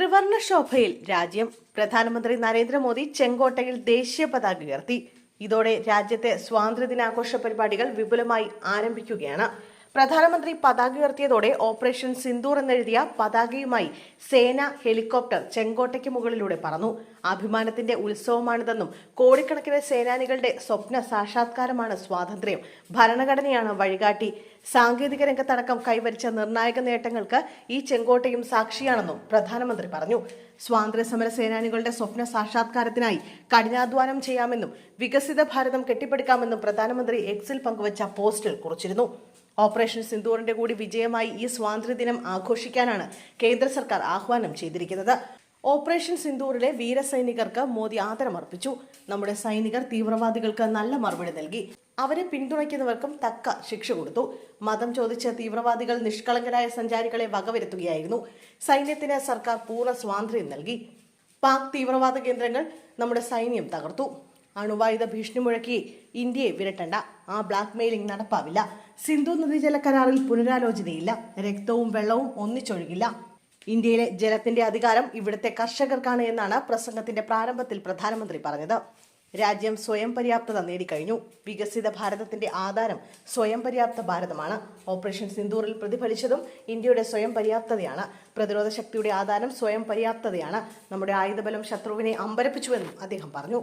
ത്രിവർണ ശോഭയിൽ രാജ്യം പ്രധാനമന്ത്രി നരേന്ദ്രമോദി ചെങ്കോട്ടയിൽ ദേശീയ പതാക ഉയർത്തി. ഇതോടെ രാജ്യത്തെ സ്വാതന്ത്ര്യദിനാഘോഷ പരിപാടികൾ വിപുലമായി ആരംഭിക്കുകയാണ്. പ്രധാനമന്ത്രി പതാക ഉയർത്തിയതോടെ ഓപ്പറേഷൻ സിന്ദൂർ എന്നെഴുതിയ പതാകയുമായി സേന ഹെലികോപ്റ്റർ ചെങ്കോട്ടയ്ക്ക് മുകളിലൂടെ പറന്നു. അഭിമാനത്തിന്റെ ഉത്സവമാണിതെന്നും കോടിക്കണക്കിന് സേനാനികളുടെ സ്വപ്ന സാക്ഷാത്കാരമാണ് സ്വാതന്ത്ര്യം. ഭരണഘടനയാണ് വഴികാട്ടി. സാങ്കേതിക രംഗത്തടക്കം കൈവരിച്ച നിർണായക നേട്ടങ്ങൾക്ക് ഈ ചെങ്കോട്ടയും സാക്ഷിയാണെന്നും പ്രധാനമന്ത്രി പറഞ്ഞു. സ്വാതന്ത്ര്യ സമര സേനാനികളുടെ സ്വപ്ന സാക്ഷാത്കാരത്തിനായി കഠിനാധ്വാനം ചെയ്യാമെന്നും വികസിത ഭാരതം കെട്ടിപ്പടുക്കാമെന്നും പ്രധാനമന്ത്രി എക്സിൽ പങ്കുവച്ച പോസ്റ്റിൽ കുറിച്ചിരുന്നു. ഓപ്പറേഷൻ സിന്ദൂറിന്റെ കൂടി വിജയമായി ഈ സ്വാതന്ത്ര്യദിനം ആഘോഷിക്കാനാണ് കേന്ദ്ര സർക്കാർ ആഹ്വാനം ചെയ്തിരിക്കുന്നത്. ഓപ്പറേഷൻ സിന്ദൂറിലെ വീരസൈനികർക്ക് മോദി ആദരമർപ്പിച്ചു. നമ്മുടെ സൈനികർ തീവ്രവാദികൾക്ക് നല്ല മറുപടി നൽകി. അവരെ പിന്തുണയ്ക്കുന്നവർക്കും തക്ക ശിക്ഷ കൊടുത്തു. മതം ചോദിച്ച തീവ്രവാദികൾ നിഷ്കളങ്കരായ സഞ്ചാരികളെ വകവരുത്തുകയായിരുന്നു. സൈന്യത്തിന് സർക്കാർ പൂർണ സ്വാതന്ത്ര്യം നൽകി. പാക് തീവ്രവാദ കേന്ദ്രങ്ങൾ നമ്മുടെ സൈന്യം തകർത്തു. അണുവായുധ ഭീഷണി മുഴക്കി ഇന്ത്യയെ വിരട്ടണ്ട. ആ ബ്ലാക്ക് മെയിലിംഗ് നടപ്പാവില്ല. സിന്ധു നദീജല കരാറിൽ പുനരാലോചനയില്ല. രക്തവും വെള്ളവും ഒന്നിച്ചൊഴുകില്ല. ഇന്ത്യയിലെ ജലത്തിന്റെ അധികാരം ഇവിടുത്തെ കർഷകർക്കാണ് എന്നാണ് പ്രസംഗത്തിന്റെ പ്രാരംഭത്തിൽ പ്രധാനമന്ത്രി പറഞ്ഞത്. രാജ്യം സ്വയം പര്യാപ്തത നേടിക്കഴിഞ്ഞു. വികസിത ഭാരതത്തിന്റെ ആധാരം സ്വയം പര്യാപ്ത ഭാരതമാണ്. ഓപ്പറേഷൻ സിന്ദൂറിൽ പ്രതിഫലിച്ചതും ഇന്ത്യയുടെ സ്വയം പര്യാപ്തതയാണ്. പ്രതിരോധ ശക്തിയുടെ ആധാരം സ്വയം പര്യാപ്തതയാണ്. നമ്മുടെ ആയുധബലം ശത്രുവിനെ അമ്പരപ്പിച്ചുവെന്നും അദ്ദേഹം പറഞ്ഞു.